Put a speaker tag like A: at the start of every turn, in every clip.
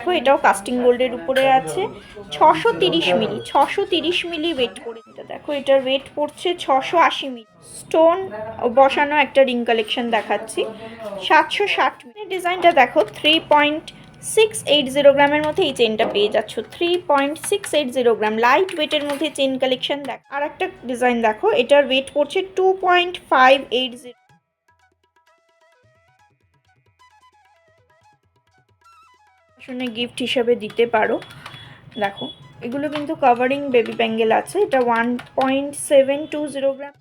A: দেখো, এটাও কাস্টিং গোল্ডের উপরে আছে। ছশো তিরিশ মিলি, ছশো তিরিশ মিলি ওয়েট করে এটা। দেখো, এটার ওয়েট পড়ছে ছশো আশি মিলি। স্টোন বসানো একটা রিং কালেকশন দেখাচ্ছি। সাতশো ষাট মিলি। ডিজাইনটা দেখো three point six eight zero গ্রামের মধ্যে এই চেনটা পেয়ে যাচ্ছ। Three point six eight zero gram. Light ওয়েটের মধ্যে চেন কালেকশন দেখ আর একটা ডিজাইন দেখো, এটার ওয়েট পড়ছে two point five eight zero শুনে গিফট হিসেবে দিতে পারো। দেখো, এগুলো কিন্তু কাভারিং বেবি ব্যাঙ্গেল আছে। এটা one point seven two zero gram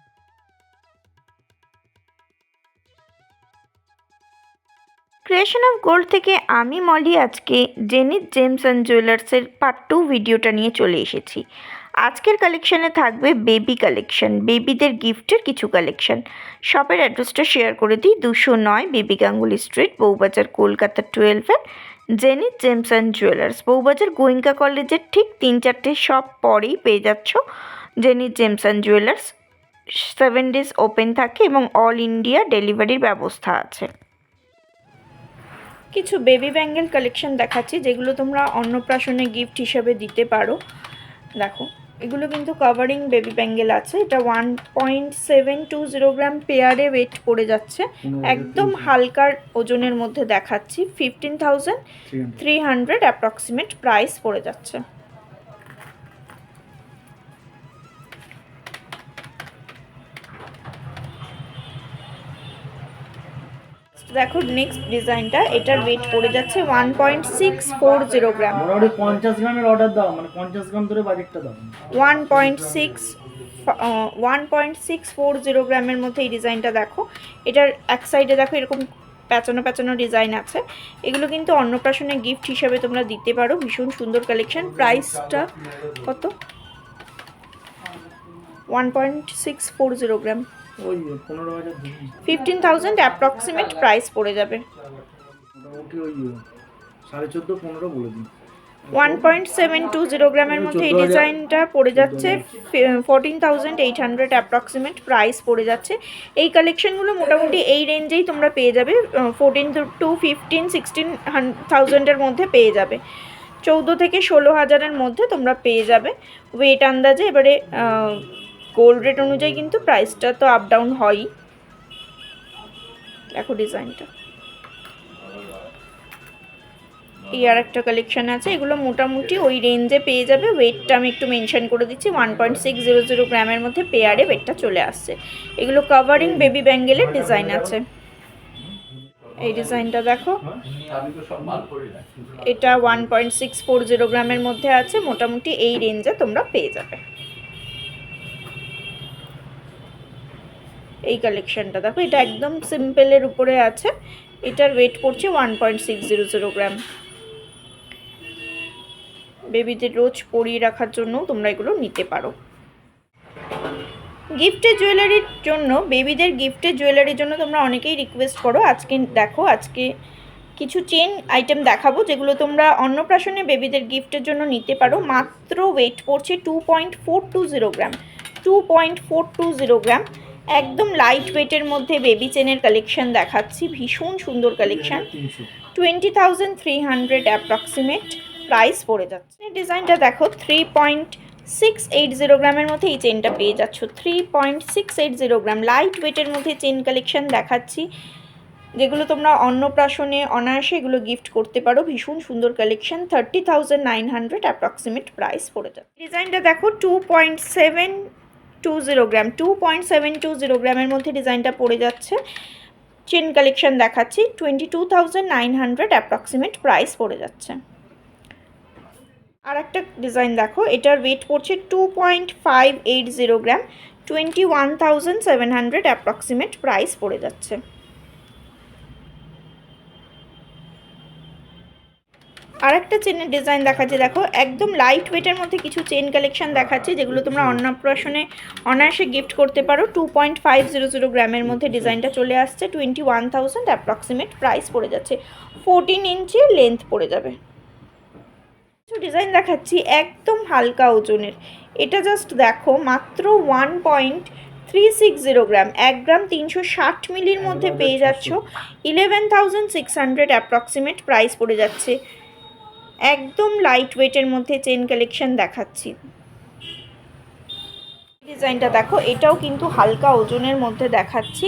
A: creation of gold থেকে আমি মলি আজকে জেনিত জেমস অ্যান্ড জুয়েলার্সের পার্ট টু ভিডিওটা নিয়ে চলে এসেছি। আজকের কালেকশানে থাকবে বেবি কালেকশন বেবিদের গিফটের কিছু কালেকশন শপের অ্যাড্রেসটা শেয়ার করে দিই। দুশো নয় B B Ganguly street Bowbazar, Kolkata টুয়েলভে Zenith gems and jewellers. Bowbazar Goenka কলেজের ঠিক তিন চারটে সব পরেই পেয়ে যাচ্ছ jenny gems and jewellers. Seven days open থাকে এবং অল ইন্ডিয়া ডেলিভারির ব্যবস্থা আছে। কিছু বেবি ব্যাঙ্গেল কালেকশন দেখাচ্ছি, যেগুলো তোমরা অন্নপ্রাশনে গিফট হিসাবে দিতে পারো। দেখো। এগুলো কিন্তু কভারিং বেবি ব্যাঙ্গেল আছে। এটা one point seven two zero gram পেয়ারে weight পড়ে যাচ্ছে। একদম হালকার ওজনের মধ্যে দেখাচ্ছি। Fifteen thousand three hundred approximate price পড়ে যাচ্ছে। দেখো নেক্সট ডিজাইনটা এটার ওয়েট পড়ে যাচ্ছে one point six four zero gram
B: মোটামুটি পঞ্চাশ গ্রামের অর্ডার দাও মানে পঞ্চাশ গ্রাম ধরে বাজেটটা দাও।
A: One point six one point six four zero গ্রামের মধ্যে এই ডিজাইনটা দেখো। এটার এক সাইডে দেখো এরকম প্যাচানো প্যাচানো ডিজাইন আছে। এগুলো কিন্তু অন্নপ্রাশনে গিফট হিসাবে তোমরা দিতে পারো। ভীষণ সুন্দর কালেকশন প্রাইসটা কত? One point six four zero gram
B: ওই পনেরো হাজার।
A: ফিফটিন থাউজেন্ড অ্যাপ্রক্সিমেট প্রাইস পড়ে যাবে।
B: মোটামুটি ওই সাড়ে চোদ্দ পনেরো বলে দিন।
A: One point seven two zero গ্রামের মধ্যে এই ডিজাইনটা পড়ে যাচ্ছে। Fourteen thousand eight hundred approximate price পড়ে যাচ্ছে। এই কালেকশনগুলো মোটামুটি এই রেঞ্জেই তোমরা পেয়ে যাবে ফোরটিন টু ফিফটিন সিক্সটিন থাউজেন্ডের মধ্যে পেয়ে যাবে। চৌদ্দো থেকে ষোলো হাজারের মধ্যে তোমরা পেয়ে যাবে। ওয়েট আন্দাজে এবারে গোল্ড রেট অনুযায়ী কিন্তু প্রাইসটা তো আপ ডাউন হয়ই। দেখো ডিজাইনটা এই আর একটা কালেকশান আছে, এগুলো মোটামুটি ওই রেঞ্জে পেয়ে যাবে। ওয়েটটা আমি একটু মেনশন করে দিচ্ছি one point six zero zero গ্রামের মধ্যে পেয়ারে ওয়েটটা চলে আসছে। এগুলো কাভারিং বেবি ব্যাঙ্গেলের ডিজাইন আছে। এই ডিজাইনটা দেখো। এটা one point six four zero গ্রামের মধ্যে আছে, মোটামুটি এই রেঞ্জে তোমরা পেয়ে যাবে। এই কালেকশনটা দেখো, এটা একদম সিম্পলের উপরে আছে। এটার ওয়েট পড়ছে one point six zero zero gram বেবিদের রোজ পরিয়ে রাখার জন্য তোমরা এগুলো নিতে পারো। গিফটের জুয়েলারির জন্য বেবিদের গিফটের জুয়েলারির জন্য তোমরা অনেকেই রিকোয়েস্ট করো। আজকে দেখো, আজকে কিছু চেন আইটেম দেখাবো, যেগুলো তোমরা অন্নপ্রাশনে বেবিদের গিফটের জন্য নিতে পারো। মাত্র ওয়েট পড়ছে two point four two zero gram two point four two zero gram একদম লাইট ওয়েটের মধ্যে বেবি চেনের কালেকশন দেখাচ্ছি। ভীষণ সুন্দর collection twenty thousand three hundred approximate price পড়ে যাচ্ছে। ডিজাইনটা দেখো three point six eight zero গ্রামের মধ্যে এই চেনটা পেয়ে যাচ্ছ। Three point six eight zero gram light ওয়েটের মধ্যে চেন কালেকশন দেখাচ্ছি। যেগুলো তোমরা অন্নপ্রাশনে, অনায়াসে এগুলো গিফট করতে পারো। ভীষণ সুন্দর collection thirty thousand nine hundred approximate price পড়ে যাবে ডিজাইনটা দেখো two point seven two zero gram two point seven two zero গ্রামের মধ্যে ডিজাইনটা পড়ে যাচ্ছে। চেন কালেকশন দেখাচ্ছি twenty two thousand nine hundred approximate price পড়ে যাচ্ছে। আর একটা ডিজাইন দেখো, এটার ওয়েট পড়ছে two point five eight zero gram twenty one thousand seven hundred approximate price পড়ে যাচ্ছে। আর একটা চেনের ডিজাইন দেখাচ্ছে। দেখো একদম লাইট ওয়েটের মধ্যে কিছু চেন কালেকশন দেখাচ্ছে যেগুলো তোমরা অন্নপ্রাশনে অনায়াসে গিফট করতে পারো। Two point five zero zero গ্রামের মধ্যে ডিজাইনটা চলে আসছে। Twenty one thousand approximate price পড়ে যাচ্ছে। ফোরটিন ইঞ্চি লেন্থ পড়ে যাবে। কিছু ডিজাইন দেখাচ্ছি একদম হালকা ওজনের। এটা জাস্ট দেখো মাত্র one point three six zero gram. এক গ্রাম তিনশো ষাট মিলির মধ্যে পেয়ে যাচ্ছ। Eleven thousand six hundred approximate price পড়ে যাচ্ছে। একদম লাইট ওয়েটের মধ্যে চেন কালেকশন দেখাচ্ছি। ডিজাইনটা দেখো, এটাও কিন্তু হালকা ওজনের মধ্যে দেখাচ্ছি।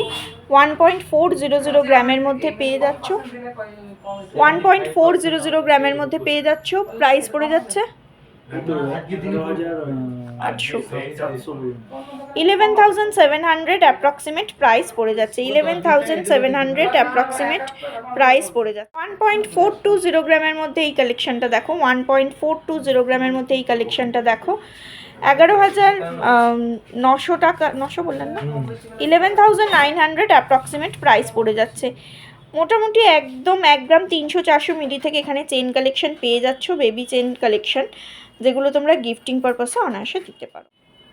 A: One point four zero zero গ্রামের মধ্যে পেয়ে যাচ্ছ। One point four zero zero গ্রামের মধ্যে পেয়ে যাচ্ছ। প্রাইস পড়ে যাচ্ছে? আটশো। Eleven thousand seven hundred approximate price পড়ে যাচ্ছে। Eleven thousand seven hundred approximate price পড়ে যাচ্ছে। One point four two zero গ্রামের মধ্যে এই কালেকশনটা দেখো। One point four two zero গ্রামের মধ্যে এই কালেকশনটা দেখো। এগারো হাজার নশো টাকা, নশো বললেন না? Eleven thousand nine hundred approximate price পড়ে যাচ্ছে। মোটামুটি একদম এক গ্রাম তিনশো চারশো মিলি থেকে এখানে চেন কালেকশন পেয়ে যাচ্ছ বেবি চেন কালেকশন যেগুলো তোমরা গিফটিং পারপাসে অনায়াসে দিতে পারো।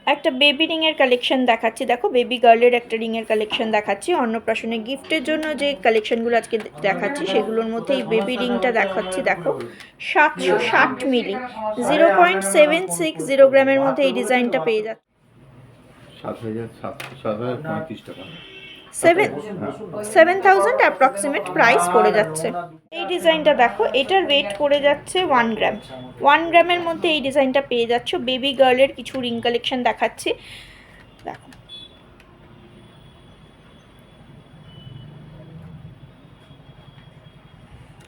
A: একটা বেবি রিংয়ের কালেকশন দেখাচ্ছি। দেখো বেবি গার্লের একটা রিংয়ের কালেকশন দেখাচ্ছি। অন্নপ্রাশনে গিফটের জন্য যে কালেকশনগুলো আজকে দেখাচ্ছি, সেগুলোর মধ্যে এই বেবি রিংটা দেখাচ্ছি। দেখো, সাতশো ষাট milli zero point seven six zero গ্রামের মধ্যে এই ডিজাইনটা পেয়ে যাচ্ছে।
C: সাত হাজার সাত হাজার পঁয়ত্রিশ টাকা।
A: Seven seven thousand approximate price পড়ে যাচ্ছে। এই ডিজাইনটা দেখো, এটার ওয়েট পড়ে যাচ্ছে ওয়ান গ্রাম ওয়ান গ্রামের মধ্যে এই ডিজাইনটা পেয়ে যাচ্ছ। বেবি গার্লের কিছু রিং কালেকশন দেখাচ্ছি। দেখো।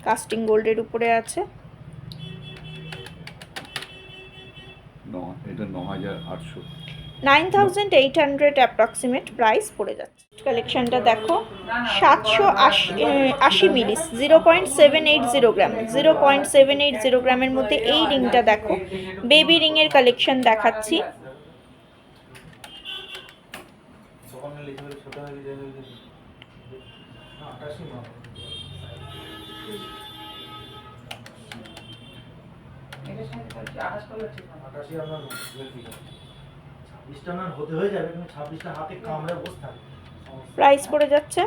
A: কাস্টিং গোল্ডের উপরে আছে।
C: এটা ন হাজার আটশো।
A: Nine thousand eight hundred approximate price পড়ে যাচ্ছে। কালেকশনটা দেখো সাতশো আশি আশি millis zero point seven eight zero gram zero point seven eight zero গ্রামের মধ্যে এই রিংটা দেখো বেবি রিংয়ের কালেকশন দেখাচ্ছি।
B: আটাশি না হতে হয়ে যাবে কিন্তু ছাব্বিশটা হাতে কামড়ে বসে থাকে।
A: প্রাইস পড়ে যাচ্ছে?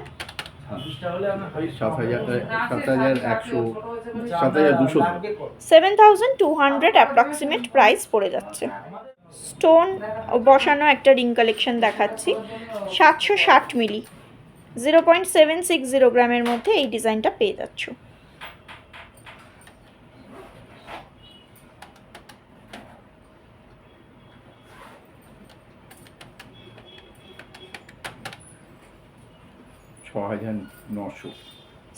A: Seven thousand two hundred approximate price পড়ে যাচ্ছে। স্টোন বসানো একটা রিং কালেকশন দেখাচ্ছি। সাতশো ষাট milli zero point seven six zero গ্রামের মধ্যে এই ডিজাইনটা পেয়ে যাচ্ছ
C: ছ হাজার নশো।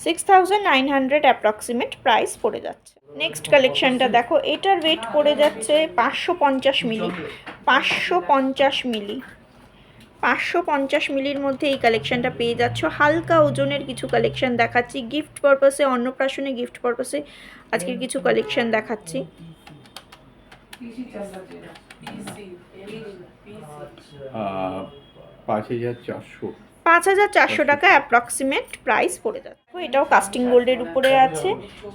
A: Six thousand nine hundred approximate price পড়ে যাচ্ছে। নেক্সট কালেকশনটা দেখো এটার ওয়েট পড়ে যাচ্ছে পাঁচশো পঞ্চাশ মিলি। পাঁচশো পঞ্চাশ মিলি। পাঁচশো পঞ্চাশ মিলির মধ্যে এই কালেকশনটা পেয়ে যাচ্ছ। হালকা ওজনের কিছু কালেকশন দেখাচ্ছি। গিফট পারপাসে অন্নপ্রাশনে গিফট পারপাসে আজকের কিছু কালেকশন দেখাচ্ছি।
C: পাঁচ হাজার চারশো।
A: পাঁচ হাজার চারশো টাকা অ্যাপ্রক্সিমেট প্রাইস পড়ে যাচ্ছে। তো এটাও কাস্টিং গোল্ডের উপরে আছে।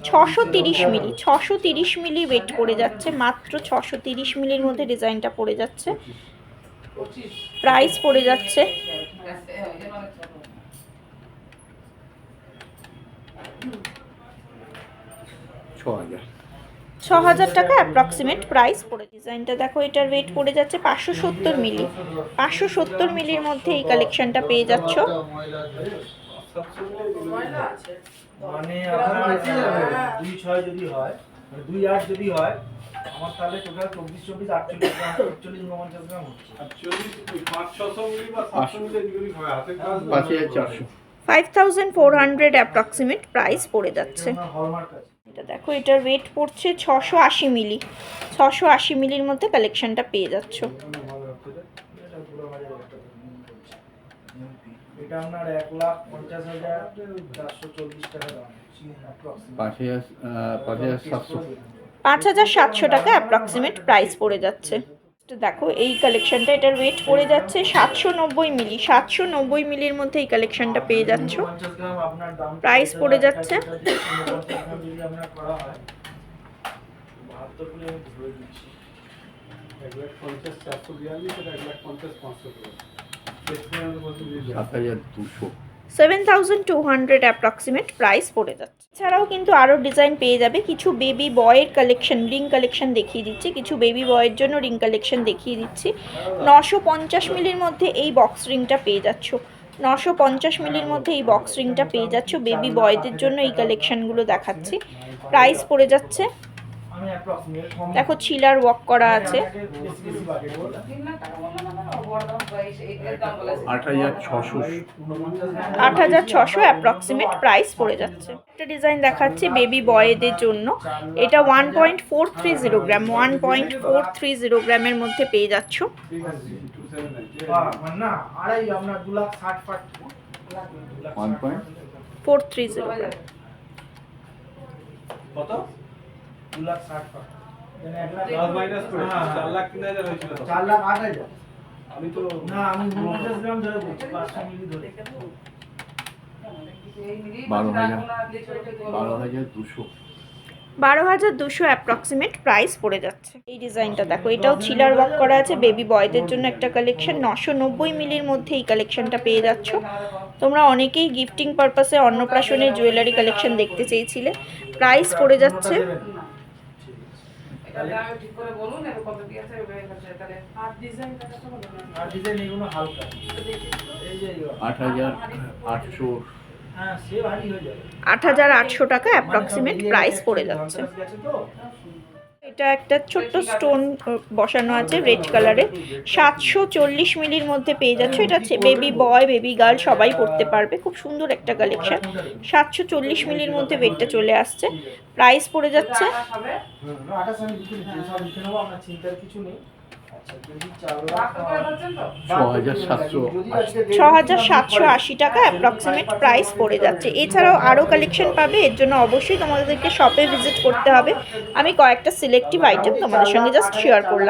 A: ছশো তিরিশ মিলি ছশো তিরিশ মিলি ওয়েট পড়ে যাচ্ছে। মাত্র ছশো তিরিশ মিলির মধ্যে ডিজাইনটা পড়ে যাচ্ছে। প্রাইস পড়ে যাচ্ছে।
C: ছ হাজার
A: ছ হাজার টাকা অ্যাপ্রক্সিমেট প্রাইস পড়ে। ডিজাইনটা দেখো এটার ওয়েট পড়ে যাচ্ছে পাঁচশো সত্তর মিলি পাঁচশো সত্তর মিলির মধ্যে এই কালেকশনটা পেয়ে যাচ্ছ।
B: মানে দুই ছয় যদি হয় মানে দুই আট যদি হয় আমার তাহলে টোটাল চব্বিশ চব্বিশ আটচল্লিশ আটচল্লিশ উনপঞ্চাশ গ্রাম হচ্ছে।
C: পাঁচ হাজার চারশো।
A: Five thousand four hundred approximate price পড়ে যাচ্ছে।
B: হলমার্ক আছে।
A: এটা দেখো এটার ওয়েট পড়ছে ছশো আশি মিলি ছশো আশি মিলির মধ্যে কালেকশনটা পেয়ে যাচ্ছ।
C: পাঁচ হাজার সাতশো
A: টাকা অ্যাপ্রক্সিমেট প্রাইস পড়ে যাচ্ছে। দেখো এই কালেকশনটা এটার ওয়েট পড়ে যাচ্ছে সাতশো নব্বই মিলি। সাতশো নব্বই মিলির মধ্যে এই কালেকশনটা পেয়ে যাচ্ছ। Price পড়ে যাচ্ছে?
C: সাত হাজার দুশো।
A: Seven thousand two hundred approximate price পড়ে যাচ্ছে। এছাড়াও কিন্তু আরও ডিজাইন পেয়ে যাবে। কিছু বেবি বয়ের কালেকশন, রিং কালেকশন দেখিয়ে দিচ্ছি। কিছু বেবি বয়ের জন্য রিং কালেকশন দেখিয়ে দিচ্ছি। নশো পঞ্চাশ মিলির মধ্যে এই বক্স রিংটা পেয়ে যাচ্ছ। নশো পঞ্চাশ মিলির মধ্যে এই বক্স রিংটা পেয়ে যাচ্ছ। বেবি বয়দের জন্য এই কালেকশনগুলো দেখাচ্ছি। প্রাইস পড়ে যাচ্ছে দেখো চিলার ওয়াক করা আছে।
B: বাজেট বললাম
C: আট হাজার ছশো
A: অ্যাপ্রক্সিমেট প্রাইস পড়ে যাচ্ছে। একটা ডিজাইন দেখাচ্ছে বেবি বয়েদের জন্য। এটা one point four three zero gram one point four three zero গ্রামের মধ্যে পেয়ে যাচ্ছ।
B: মানে
A: ফোর থ্রি জিরো গ্রাম
B: দু লাখ ষাট মানে হ্যাঁ,
D: চার লাখ তিন হাজার হয়েছিল। তো।
B: চার লাখ আট হাজার।
D: আমি তো
B: না আমি পঞ্চাশ গ্রাম ধরে বলছি পাঁচশো মিলি ধরে।
C: বারো হাজার বারো হাজার দুশো।
A: বারো হাজার দুশো অ্যাপ্রক্সিমেট প্রাইস পড়ে যাচ্ছে। এই ডিজাইনটা দেখো এটাও চিলার ওয়ার্ক করা আছে বেবি বয়দের জন্য একটা কালেকশন নশো নব্বই মিলির মধ্যে এই কালেকশনটা পেয়ে যাচ্ছ। তোমরা অনেকেই গিফটিং পারপাসে অন্নপ্রাশনের জুয়েলারি কালেকশন দেখতে চেয়েছিলে। প্রাইস পড়ে যাচ্ছে।
B: আর ডিজাইন এগুলো হালকা। এই যে এগুলো।
C: আট হাজার আটশো।
B: হ্যাঁ সে ভারী হয়ে যাবে।
A: আট হাজার আটশো টাকা অ্যাপ্রক্সিমেট প্রাইস পড়ে যাচ্ছে। এটা একটা ছোট্ট স্টোন বসানো আছে রেড কালারের। সাতশো চল্লিশ মিলির মধ্যে পেয়ে যাচ্ছ। এটা বেবি বয়, বেবি গার্ল, সবাই পড়তে পারবে। খুব সুন্দর একটা কালেকশন। সাতশো চল্লিশ মিলির মধ্যে বেডটা চলে আসছে। প্রাইস পড়ে যাচ্ছে। ছ হাজার সাতশো আশি টাকা অ্যাপ্রক্সিমেট প্রাইস পড়ে যাচ্ছে। এছাড়াও আরও কালেকশন পাবে, এর জন্য অবশ্যই তোমাদেরকে শপে ভিজিট করতে হবে। আমি কয়েকটা সিলেক্টিভ আইটেম তোমাদের সঙ্গে জাস্ট শেয়ার করলাম।